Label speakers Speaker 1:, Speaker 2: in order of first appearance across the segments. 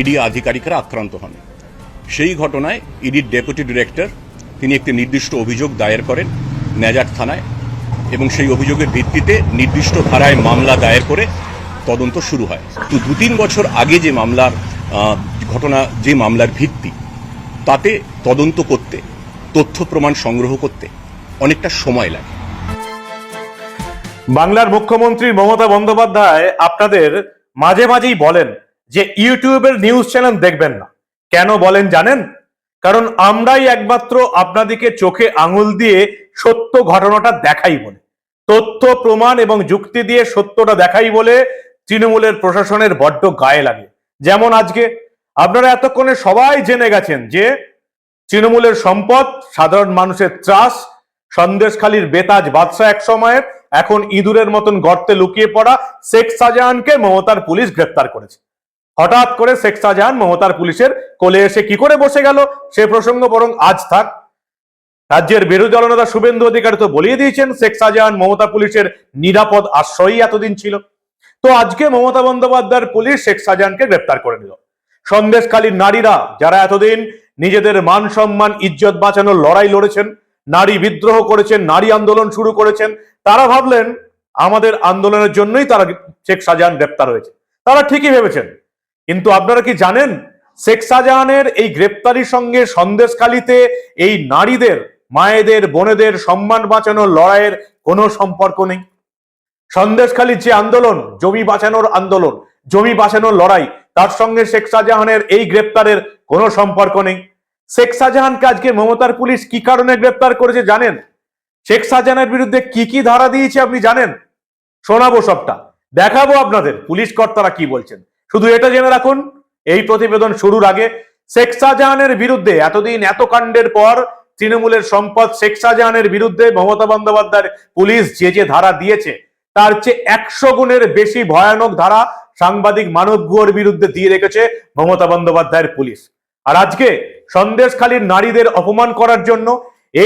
Speaker 1: ED আধিকারিকরা আক্রান্ত হন। সেই ঘটনায় ইডির ডেপুটি ডিরেক্টর, তিনি একটি নির্দিষ্ট অভিযোগ দায়ের করেন নেজাট থানায় এবং সেই অভিযোগের ভিত্তিতে নির্দিষ্ট ধারায় মামলা দায়ের করে তদন্ত শুরু হয়। তো দু তিন বছর আগে যে মামলার ঘটনা, যে মামলার ভিত্তি, তাতে তদন্ত করতে, তথ্য প্রমাণ সংগ্রহ করতে অনেকটা সময় লাগে।
Speaker 2: বাংলার মুখ্যমন্ত্রী মমতা বন্দ্যোপাধ্যায় আপনাদের মাঝে মাঝেই বলেন যে ইউটিউবের নিউজ চ্যানেল দেখবেন না। কেন বলেন জানেন? কারণ আমরাই একমাত্র আপনাদেরকে চোখে আঙুল দিয়ে সত্য ঘটনাটা দেখাই বলে। তথ্য, প্রমাণ এবং যুক্তি দিয়ে সত্যটা দেখাই বলে তৃণমূলের প্রশাসনের বড্ড গায়ে লাগে। যেমন আজকে আপনারা এতক্ষণে সবাই জেনে গেছেন যে তৃণমূলের সম্পদ, সাধারণ মানুষের ত্রাস, সন্দেশখালীর বেতাজ বাদশাহ এক সময়ের, এখন ইঁদুরের মতন গর্তে লুকিয়ে পড়া শেখ শাহজাহানকে মমতার পুলিশ গ্রেপ্তার করেছে। হঠাৎ করে শেখ শাহজাহান মমতার পুলিশের কোলে এসে কি করে বসে গেল? সে প্রসঙ্গ বরং আজ থাক। রাজ্যের বিরোধী দলনেতা শুভেন্দু অধিকারী তো বলিয়ে দিয়েছেন, শেখ শাহজাহান মমতা পুলিশের নিরাপদ আশ্রয়ই এতদিন ছিল। তো আজকে মমতা বন্দ্যোপাধ্যায়ের পুলিশ শেখ শাহজাহানকে গ্রেপ্তার করে নিল। সন্দেশখালীর নারীরা যারা এতদিন নিজেদের মান সম্মান, ইজ্জত বাঁচানোর লড়াই লড়েছেন, নারী বিদ্রোহ করেছেন, নারী আন্দোলন শুরু করেছেন, তারা ভাবলেন আমাদের আন্দোলনের জন্যই তারা শেখ শাহজাহান গ্রেপ্তার হয়েছে। তারা ঠিকই ভেবেছেন। কিন্তু আপনারা কি জানেন, শেখ শাহজাহানের এই গ্রেপ্তারির সঙ্গে সন্দেশখালীতে এই নারীদের, মায়েদের, বোনেদের সম্মান বাঁচানোর লড়াইয়ের কোনো সম্পর্ক নেই? সন্দেশখালীর যে আন্দোলন, জমি বাঁচানোর আন্দোলন, জমি বাঁচানোর লড়াই, তার সঙ্গে শেখ শাহজাহানের এই গ্রেপ্তারের কোনো সম্পর্ক নেই। শেখ শাহজাহানকে আজকে মমতার পুলিশ কি কারণে গ্রেপ্তার করেছে জানেন? শেখ শাহজাহানের বিরুদ্ধে কি কি ধারা দিয়েছে আপনি জানেন? শোনাবো সবটা, দেখাবো আপনাদের পুলিশ কর্তারা কি বলছেন। শুধু এটা জেনে রাখুন, এই প্রতিবেদন শুরুর আগে শেখ শাহজাহানের বিরুদ্ধে এতদিন এত কাণ্ডের পর তৃণমূলের সম্পদ শেখ শাহজাহানের বিরুদ্ধে মমতা বন্দ্যোপাধ্যায়ের পুলিশ যে যে ধারা দিয়েছে, তার চেয়ে একশো গুণের বেশি ভয়ানক ধারা সাংবাদিক মানব গুহর বিরুদ্ধে দিয়ে রেখেছে মমতা বন্দ্যোপাধ্যায়ের পুলিশ। আর আজকে সন্দেশখালীর নারীদের অপমান করার জন্য,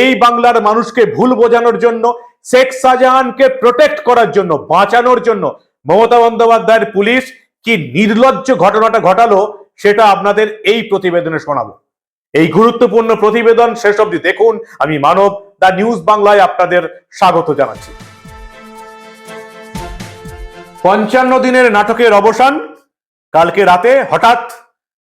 Speaker 2: এই বাংলার মানুষকে ভুল বোঝানোর জন্য, শেখ শাহজাহানকে প্রোটেক্ট করার জন্য, বাঁচানোর জন্য মমতা বন্দ্যোপাধ্যায়ের পুলিশ কি নির্লজ্জ ঘটনাটা ঘটালো সেটা আপনাদের এই প্রতিবেদনে শোনাবো। এই গুরুত্বপূর্ণ প্রতিবেদন শেষ অবধি দেখুন। আমি মানব, দা নিউজ বাংলায় আপনাদের স্বাগত জানাচ্ছি। পঞ্চান্ন দিনের নাটকের অবসান, কালকে রাতে হঠাৎ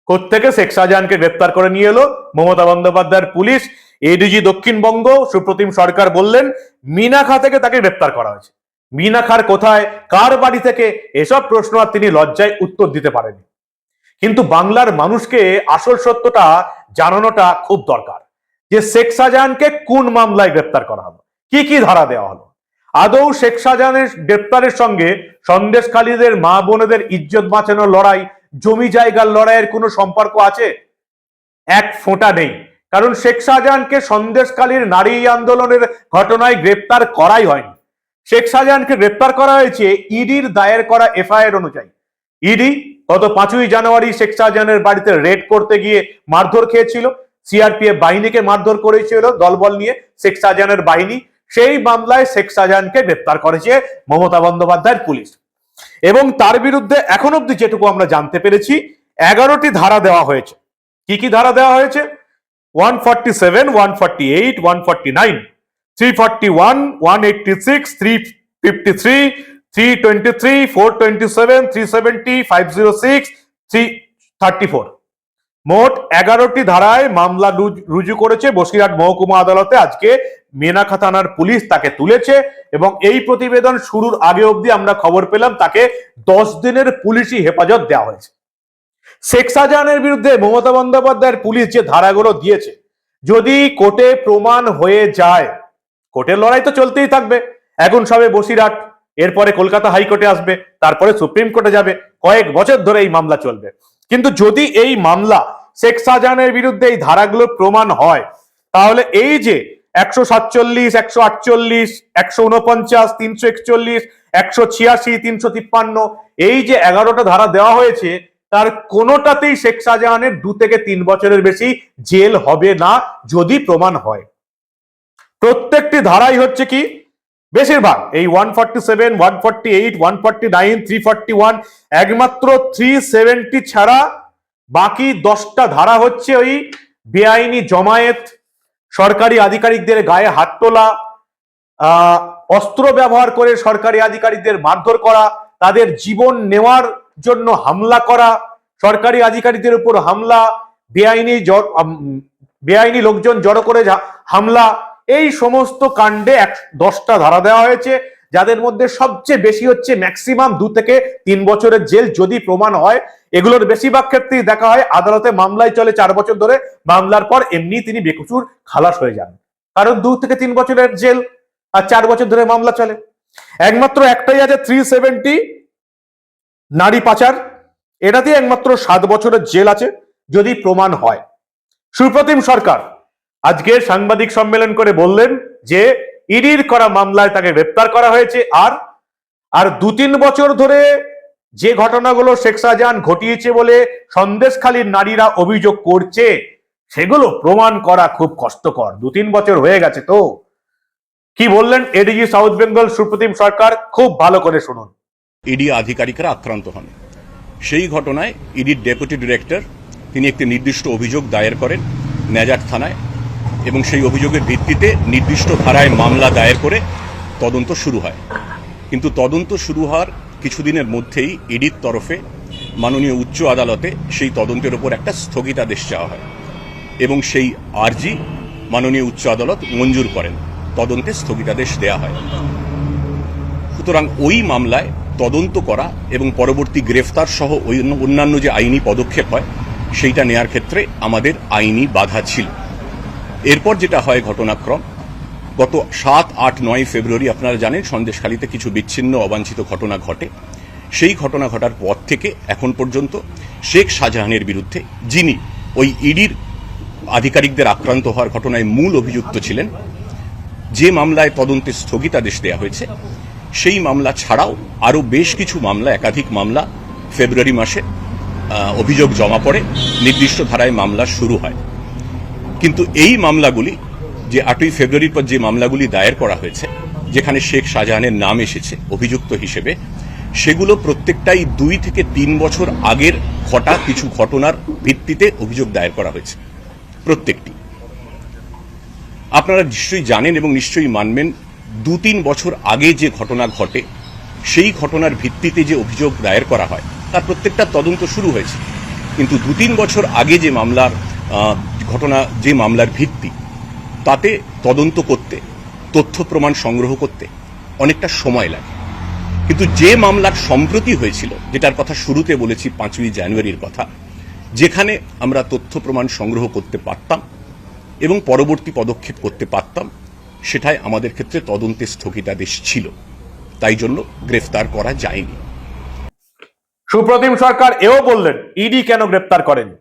Speaker 2: কোত্থেকে শেখ শাহজাহানকে গ্রেপ্তার করে নিয়ে এলো মমতা বন্দ্যোপাধ্যায়ের পুলিশ। এডিজি দক্ষিণবঙ্গ সুপ্রতিম সরকার বললেন, মিনাখা থেকে তাকে গ্রেপ্তার করা হয়েছে। মিনাখার কোথায়? কার বাড়ি থেকে? এসব প্রশ্ন আর তিনি লজ্জায় উত্তর দিতে পারেনি কিন্তু বাংলার মানুষকে আসল সত্যটা জানানোটা খুব দরকার যে শেখ শাহজাহানকে কোন মামলায় গ্রেপ্তার করা হলো? কি কি ধারা দেওয়া হলো? আদৌ শেখ শাহজাহানের গ্রেপ্তারের সঙ্গে সন্দেশখালীদের মা বোনেদের ইজ্জত বাঁচানোর লড়াই, জমি জায়গার লড়াইয়ের কোনো সম্পর্ক আছে? এক ফোঁটা নেই। কারণ শেখ শাহজাহানকে সন্দেশকালীর নারী আন্দোলনের ঘটনায় গ্রেপ্তার করাই হয়নি। শেখ শাহজাহানকে গ্রেপ্তার করা হয়েছে ইডির দায়ের করা এফআইআর অনুযায়ী। ইডি গত পাঁচই জানুয়ারি শেখ শাহজাহানের বাড়িতে রেড করতে গিয়ে মারধর খেয়েছিল, সিআরপিএফ বাহিনীকে মারধর করেছিল দলবল নিয়ে শেখ শাহজাহানের বাহিনী। সেই মামলায় শেখ শাহজাহানকে গ্রেপ্তার করেছে মমতা বন্দ্যোপাধ্যায়ের পুলিশ। এবং তার বিরুদ্ধে এখন অব্দি যেটুকু আমরা জানতে পেরেছি, এগারোটি ধারা দেওয়া হয়েছে। কি কি ধারা দেওয়া হয়েছে? One forty seven, one forty eight, one forty nine. Three forty one one eighty six three fifty three three twenty three four twenty seven three seventy five zero six three thirty four মোট এগারোটি ধারায় মামলা রুজ- করেছে বসিরহাট মহকুমা আদালতে। আজকে মেনাখা থানার police তাকে তুলেছে এবং এই প্রতিবেদন শুরুর আগে অবধি আমরা খবর পেলাম, তাকে দশ দিনের পুলিশি হেফাজত দেওয়া হয়েছে। শেখ শাহজাহানের বিরুদ্ধে মমতা বন্দ্যোপাধ্যায়ের পুলিশ যে ধারাগুলো দিয়েছে, যদি কোর্টে প্রমাণ হয়ে যায় কোর্টের লড়াই তো চলতেই থাকবে। এখন সবে বসিরহাট, এরপরে কলকাতা হাইকোর্টে আসবে, তারপরে সুপ্রিম কোর্টে যাবে, কয়েক বছর ধরে এই মামলা চলবে। কিন্তু যদি এই মামলা শেখ শাহজাহানের বিরুদ্ধে এই ধারাগুলো প্রমাণ হয়, তাহলে এই যে একশো সাতচল্লিশ, একশো আটচল্লিশ, একশো উনপঞ্চাশ তিনশো একচল্লিশ, একশো ছিয়াশি, তিনশো তিপ্পান্ন, এই যে এগারোটা ধারা দেওয়া হয়েছে, তার কোনোটাতেই শেখ শাহজাহানের দু থেকে তিন বছরের বেশি জেল হবে না যদি প্রমাণ হয়। প্রত্যেকটি ধারাই হচ্ছে কি? বেশিরভাগ। এই one forty seven one forty eight one forty nine three forty one একমাত্র থ্রি সেভেন্টি ছাড়া বাকি দশটা ধারা হচ্ছে ওই বেআইনি জমায়েত, সরকারি আধিকারিকদের গায়ে হাত তোলা অস্ত্র ব্যবহার করে সরকারি আধিকারিকদের মারধর করা, তাদের জীবন নেওয়ার জন্য হামলা করা, সরকারি আধিকারিকদের উপর হামলা, বেআইনি বেআইনি লোকজন জড়ো করে হামলা এই সমস্ত কাণ্ডে এক দশটা ধারা দেওয়া হয়েছে, যাদের মধ্যে সবচেয়ে বেশি হচ্ছে ম্যাক্সিমাম দু থেকে তিন বছরের জেল যদি প্রমাণ হয়। এগুলোর বেশিরভাগ ক্ষেত্রেই দেখা হয়, আদালতে মামলায় চলে চার বছর ধরে, মামলার পর এমনি তিনি বেকসুর খালাস হয়ে যান। কারণ দু থেকে তিন বছরের জেল, আর চার বছর ধরে মামলা চলে। একমাত্র একটাই আছে থ্রি সেভেন্টি নারী পাচার। এটাতে একমাত্র সাত বছরের জেল আছে, যদি প্রমাণ হয়। সুপ্রতিম সরকার আজকে সাংবাদিক সম্মেলন করে বললেন যে ইডির করা মামলায় তাকে গ্রেপ্তার করা হয়েছে আর আর দু তিন বছর ধরে যে ঘটনাগুলো শেখ শাহজাহান ঘটিয়েছে বলে সন্দেশখালীর নারীরা অভিযোগ করছে, সেগুলো প্রমাণ করা খুব কষ্টকর। দু তিন বছর হয়ে গেছে তো। কি বললেন এডিজি সাউথ বেঙ্গল সুপ্রতিম সরকার? খুব ভালো করে শুনুন।
Speaker 1: ইডি আধিকারিকরা আক্রান্ত হন। সেই ঘটনায় ইডির ডেপুটি ডিরেক্টর, তিনি একটি নির্দিষ্ট অভিযোগ দায়ের করেন, নেজাট থানায় এবং সেই অভিযোগের ভিত্তিতে নির্দিষ্ট ধারায় মামলা দায়ের করে তদন্ত শুরু হয়। কিন্তু তদন্ত শুরু হওয়ার কিছুদিনের মধ্যেই ইডির তরফে মাননীয় উচ্চ আদালতে সেই তদন্তের উপর একটা স্থগিতাদেশ চাওয়া হয় এবং সেই আর্জি মাননীয় উচ্চ আদালত মঞ্জুর করেন। তদন্তে স্থগিতাদেশ দেয়া হয়। সুতরাং ওই মামলায় তদন্ত করা এবং পরবর্তী গ্রেফতার সহ অন্যান্য যে আইনি পদক্ষেপ হয়, সেইটা নেয়ার ক্ষেত্রে আমাদের আইনি বাধা ছিল। এরপর যেটা হয় ঘটনাক্রম, গত সাত, আট, নয় ফেব্রুয়ারি আপনারা জানেন সন্দেশখালীতে কিছু বিচ্ছিন্ন, অবাঞ্ছিত ঘটনা ঘটে। সেই ঘটনা ঘটার পর থেকে এখন পর্যন্ত শেখ শাহজাহানের বিরুদ্ধে যিনি ওই ইডির আধিকারিকদের আক্রান্ত হওয়ার ঘটনায় মূল অভিযুক্ত ছিলেন, যে মামলায় তদন্তে স্থগিতাদেশ দেওয়া হয়েছে, সেই মামলা ছাড়াও আরও বেশ কিছু মামলা, একাধিক মামলা ফেব্রুয়ারি মাসে অভিযোগ জমা পড়ে, নির্দিষ্ট ধারায় মামলা শুরু হয়। কিন্তু এই মামলাগুলি যে আটই ফেব্রুয়ারির পর যে মামলাগুলি দায়ের করা হয়েছে, যেখানে শেখ শাহজাহানের নাম এসেছে অভিযুক্ত হিসেবে, সেগুলো প্রত্যেকটাই দুই থেকে তিন বছর আগের ঘটা কিছু ঘটনার ভিত্তিতে অভিযোগ দায়ের করা হয়েছে। প্রত্যেকটি। আপনারা নিশ্চয়ই জানেন এবং নিশ্চয়ই মানবেন দু তিন বছর আগে যে ঘটনা ঘটে, সেই ঘটনার ভিত্তিতে যে অভিযোগ দায়ের করা হয়, তার প্রত্যেকটা তদন্ত শুরু হয়েছে। কিন্তু দু তিন বছর আগে যে মামলার ঘটনা যে মামলার ভিত্তি, তাতে তদন্ত করতে, তথ্য প্রমাণ সংগ্রহ করতে অনেকটা সময় লাগে। কিন্তু যে মামলার সম্প্রতি হয়েছিল, যেটার কথা শুরুতে বলেছি পাঁচই জানুয়ারির কথা, যেখানে আমরা তথ্য প্রমাণ সংগ্রহ করতে পারতাম এবং পরবর্তী পদক্ষেপ করতে পারতাম, সেটাই আমাদের ক্ষেত্রে তদন্তে স্থগিতাদেশ ছিল। তাই জন্য গ্রেফতার করা যায়নি।
Speaker 2: সুপ্রতিম সরকার এও বললেন, ইডি কেন গ্রেপ্তার করেনি?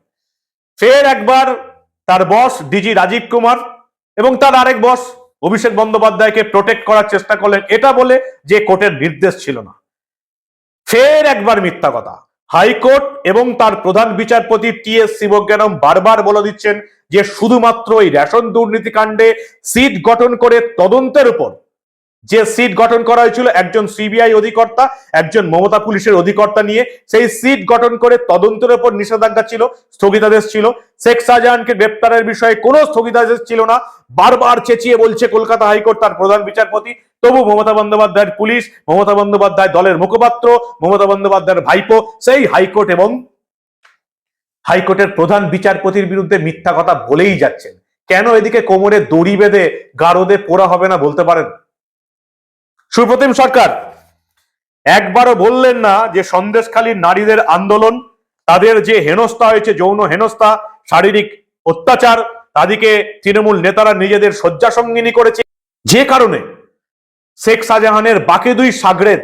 Speaker 2: ফের একবার তার বস ডিজি রাজীব কুমার এবং তার আরেক বস অভিষেক বন্দ্যোপাধ্যায়কে প্রোটেক্ট করার চেষ্টা করলেন। এটা বলে যে কোর্টের নির্দেশ ছিল না। ফের একবার মিথ্যা কথা। হাইকোর্ট এবং তার প্রধান বিচারপতি টি এস শিবজ্ঞানম বারবার বলে দিচ্ছেন যে শুধুমাত্র এই রেশন দুর্নীতিকাণ্ডে সিট গঠন করে তদন্তের উপর যে সিট গঠন করা হয়েছিল একজন সিবিআই অধিকর্তা, একজন মমতা পুলিশের অধিকর্তা নিয়ে, সেই সিট গঠন করে তদন্তের উপর নিষেধাজ্ঞা ছিল, স্থগিতাদেশ ছিল। শেখ শাহজাহানকে গ্রেপ্তারের বিষয়ে কোনো স্থগিতাদেশ ছিল না। বারবার চেঁচিয়ে বলছে কলকাতা হাইকোর্ট তার প্রধান বিচারপতি। তবু মমতা বন্দ্যোপাধ্যায়ের পুলিশ, মমতা বন্দ্যোপাধ্যায় দলের মুখপাত্র, মমতা বন্দ্যোপাধ্যায়ের ভাইপো, সেই হাইকোর্ট এবং হাইকোর্টের প্রধান বিচারপতির বিরুদ্ধে মিথ্যা কথা বলেই যাচ্ছেন। কেন এদিকে কোমরে দড়ি বেঁধে গারদে পোড়া হবে না বলতে পারেন? সুপ্রতিম সরকার, একবারও বললেন না যে সন্দেশখালীর নারীদের আন্দোলন, তাদের যে হেনস্থা হয়েছে, যৌন হেনস্থা, শারীরিক অত্যাচার, তাদেরকে তৃণমূল নেতারা নিজেদের শয্যা সঙ্গিনী করেছে। যে কারণে শেখ শাহজাহানের বাকি দুই সাগরেদ,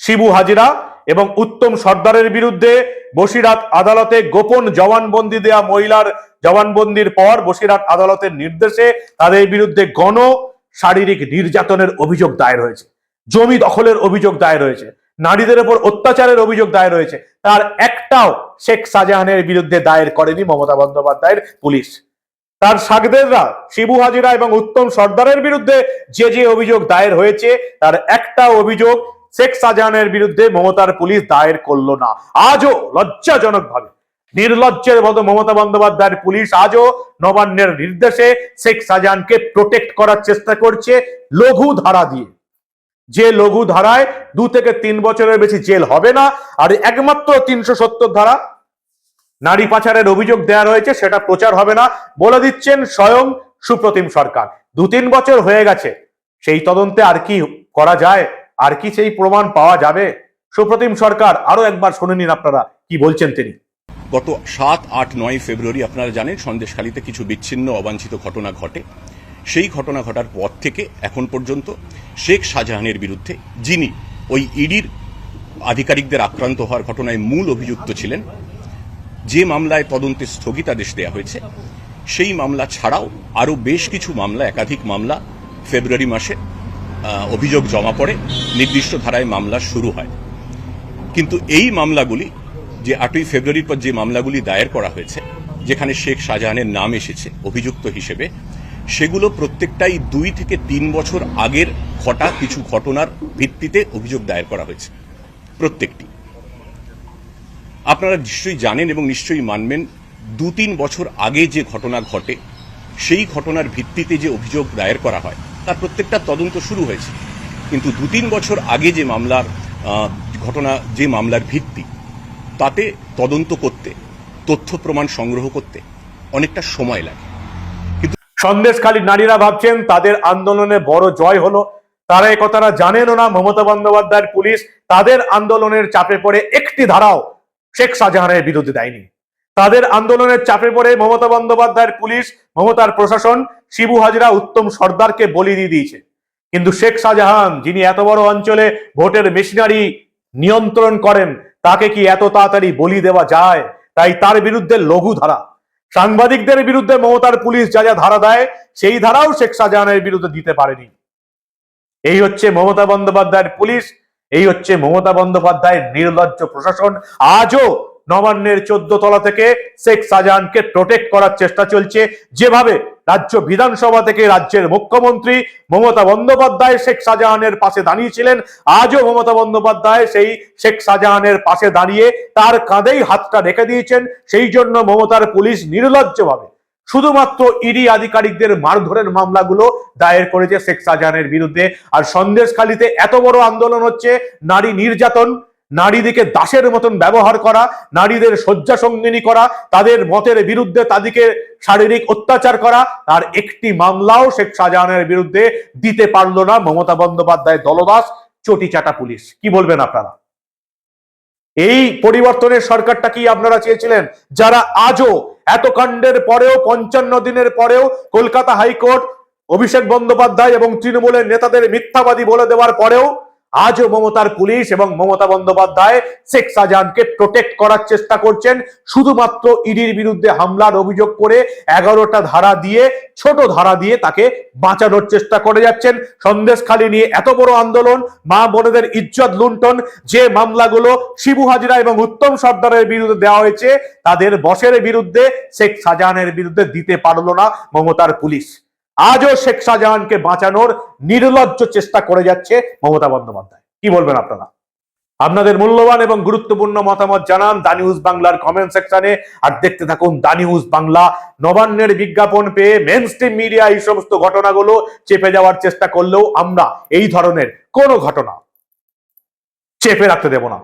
Speaker 2: শিবু হাজিরা এবং উত্তম সর্দারের বিরুদ্ধে বসিরাত আদালতে গোপন জবানবন্দি দেয়া মহিলার জবানবন্দির পর বসিরাত আদালতের নির্দেশে তাদের বিরুদ্ধে গণ শারীরিক নির্যাতনের অভিযোগ দায়ের হয়েছে, জমি দখলের অভিযোগ দায়ের হয়েছে, নারীদের উপর অত্যাচারের অভিযোগ দায়ের হয়েছে, তার একটাও শেখ শাহজাহানের বিরুদ্ধে দায়ের করেনি মমতা বন্দ্যোপাধ্যায়ের পুলিশ। তার সাগদেররা, শিবু হাজিরা এবং উত্তম সর্দারের বিরুদ্ধে যে যে অভিযোগ দায়ের হয়েছে, তার একটা অভিযোগ শেখ শাহজাহানের বিরুদ্ধে মমতার পুলিশ দায়ের করল না। আজও লজ্জাজনক ভাবে নির্লজ্জের মতো মমতা বন্দ্যোপাধ্যায়ের পুলিশ আজও নবান্নের নির্দেশে শেখ শাহজাহানকে প্রোটেক্ট করার চেষ্টা করছে লঘু ধারা দিয়ে। যে লঘু ধারায় দু থেকে তিন বছরের বেশি জেল হবে না, আর একমাত্র তিনশো সত্তর ধারা নারী পাচারের অভিযোগ দেওয়া রয়েছে, সেটা প্রচার হবে না, বলে দিচ্ছেন স্বয়ং সুপ্রতিম সরকার। দু তিন বছর হয়ে গেছে, সেই তদন্তে আর কি করা যায়, আর কি সেই প্রমাণ পাওয়া যাবে? সুপ্রতিম সরকার আরও একবার শুনে নিন আপনারা কি বলছেন তিনি।
Speaker 1: গত সাত, আট, নয় ফেব্রুয়ারি আপনারা জানেন সন্দেশখালীতে কিছু বিচ্ছিন্ন, অবাঞ্ছিত ঘটনা ঘটে। সেই ঘটনা ঘটার পর থেকে এখন পর্যন্ত শেখ শাহজাহানের বিরুদ্ধে যিনি ওই ইডির আধিকারিকদের আক্রান্ত হওয়ার ঘটনায় মূল অভিযুক্ত ছিলেন, যে মামলায় তদন্তে স্থগিতাদেশ দেওয়া হয়েছে, সেই মামলা ছাড়াও আরও বেশ কিছু মামলা, একাধিক মামলা ফেব্রুয়ারি মাসে অভিযোগ জমা পড়ে, নির্দিষ্ট ধারায় মামলা শুরু হয়। কিন্তু এই মামলাগুলি যে আটই ফেব্রুয়ারির পর যে মামলাগুলি দায়ের করা হয়েছে, যেখানে শেখ শাহজাহানের নাম এসেছে অভিযুক্ত হিসেবে, সেগুলো প্রত্যেকটাই দুই থেকে তিন বছর আগের ঘটা কিছু ঘটনার ভিত্তিতে অভিযোগ দায়ের করা হয়েছে। প্রত্যেকটি। আপনারা নিশ্চয়ই জানেন এবং নিশ্চয়ই মানবেন, দু তিন বছর আগে যে ঘটনা ঘটে, সেই ঘটনার ভিত্তিতে যে অভিযোগ দায়ের করা হয়, তার প্রত্যেকটা তদন্ত শুরু হয়েছে। কিন্তু দু তিন বছর আগে যে মামলার ঘটনা, যে মামলার ভিত্তি তাতে তদন্ত করতে, তথ্য প্রমাণ সংগ্রহ করতে অনেকটা সময় লাগে।
Speaker 2: সন্দেশখালীর নারীরা ভাবছেন তাদের আন্দোলনে বড় জয় হলো। তারা এ কথাটা জানেনও না। মমতা বন্দ্যোপাধ্যায়ের পুলিশ তাদের আন্দোলনের চাপে পড়ে একটি ধারাও শেখ শাহজাহানের বিরুদ্ধে দেয়নি। তাদের আন্দোলনের চাপে পড়ে মমতা বন্দ্যোপাধ্যায়ের পুলিশ, মমতার প্রশাসন, শিবু হাজরা, উত্তম সর্দারকে বলি দিয়ে দিয়েছে। কিন্তু শেখ শাহজাহান, যিনি এত বড় অঞ্চলে ভোটের মেশিনারি নিয়ন্ত্রণ করেন তাকে কি এত তাড়াতাড়ি বলি দেওয়া যায়? তাই তার বিরুদ্ধে লঘু ধারা সাংবাদিকদের বিরুদ্ধে মমতার পুলিশ যা যা ধারা দেয়, সেই ধারাও শেখ শাহজাহানের বিরুদ্ধে দিতে পারেনি। এই হচ্ছে মমতা বন্দ্যোপাধ্যায়ের পুলিশ, এই হচ্ছে মমতা বন্দ্যোপাধ্যায়ের নির্লজ্জ প্রশাসন। আজও নবান্নের চোদ্দ তলা থেকে শেখ শাহজাহানকে প্রোটেক্ট করার চেষ্টা চলছে। যেভাবে রাজ্য বিধানসভা থেকে রাজ্যের মুখ্যমন্ত্রী মমতা বন্দ্যোপাধ্যায় শেখ শাহজাহানের পাশে দাঁড়িয়েছিলেন। আজও মমতা বন্দ্যোপাধ্যায় সেই শেখ শাহজাহানের পাশে দাঁড়িয়ে তার কাঁধেই হাতটা রেখে দিয়েছেন। সেই জন্য মমতার পুলিশ নির্লজ্জভাবে শুধুমাত্র ইডি আধিকারিকদের মারধরের মামলাগুলো দায়ের করেছে শেখ শাহজাহানের বিরুদ্ধে। আর সন্দেশখালীতে এত বড় আন্দোলন হচ্ছে, নারী নির্যাতন নারীদেরকে দাসের মতন ব্যবহার করা, নারীদের শয্যা সঙ্গিনী করা, তাদের মতের বিরুদ্ধে তাদেরকে শারীরিক অত্যাচার করা, আর একটি মামলাও শেখ শাহজাহানের বিরুদ্ধে দিতে পারল না মমতা বন্দ্যোপাধ্যায় দলদাস, চটিচাটা পুলিশ। কি বলবেন আপনারা? এই পরিবর্তনের সরকারটা কি আপনারা চেয়েছিলেন? যারা আজও এত কাণ্ডের পরেও, পঞ্চান্ন দিনের পরেও কলকাতা হাইকোর্ট, অভিষেক বন্দ্যোপাধ্যায় এবং তৃণমূলের নেতাদের মিথ্যাবাদী বলে দেওয়ার পরেও আজও মমতার পুলিশ এবং মমতা বন্দ্যোপাধ্যায় শেখ শাহজাহানকে প্রোটেক্ট করার চেষ্টা করছেন। শুধুমাত্র ইডির বিরুদ্ধে হামলার অভিযোগ করে এগারোটা ধারা দিয়ে, ছোট ধারা দিয়ে তাকে বাঁচানোর চেষ্টা করে যাচ্ছেন। সন্দেশখালী নিয়ে এত বড় আন্দোলন, মা বোনেদের ইজ্জত লুণ্ঠন, যে মামলাগুলো শিবু হাজরা এবং উত্তম সর্দারের বিরুদ্ধে দেওয়া হয়েছে, তাদের বসের বিরুদ্ধে শেখ শাহজাহানের বিরুদ্ধে দিতে পারল না মমতার পুলিশ। আজও শেখ শাহজাহানকে বাঁচানোর নির্লজ্জ চেষ্টা করে যাচ্ছে মমতা বন্দ্যোপাধ্যায়। কি বলবেন আপনারা? আপনাদের মূল্যবান এবং গুরুত্বপূর্ণ মতামত জানান দা নিউজ বাংলার কমেন্ট সেকশনে আর দেখতে থাকুন দা নিউজ বাংলা। নবান্নের বিজ্ঞাপন পেয়ে মেন স্ট্রিম মিডিয়া এই সমস্ত ঘটনাগুলো চেপে যাওয়ার চেষ্টা করলেও আমরা এই ধরনের কোনো ঘটনা চেপে রাখতে দেব না।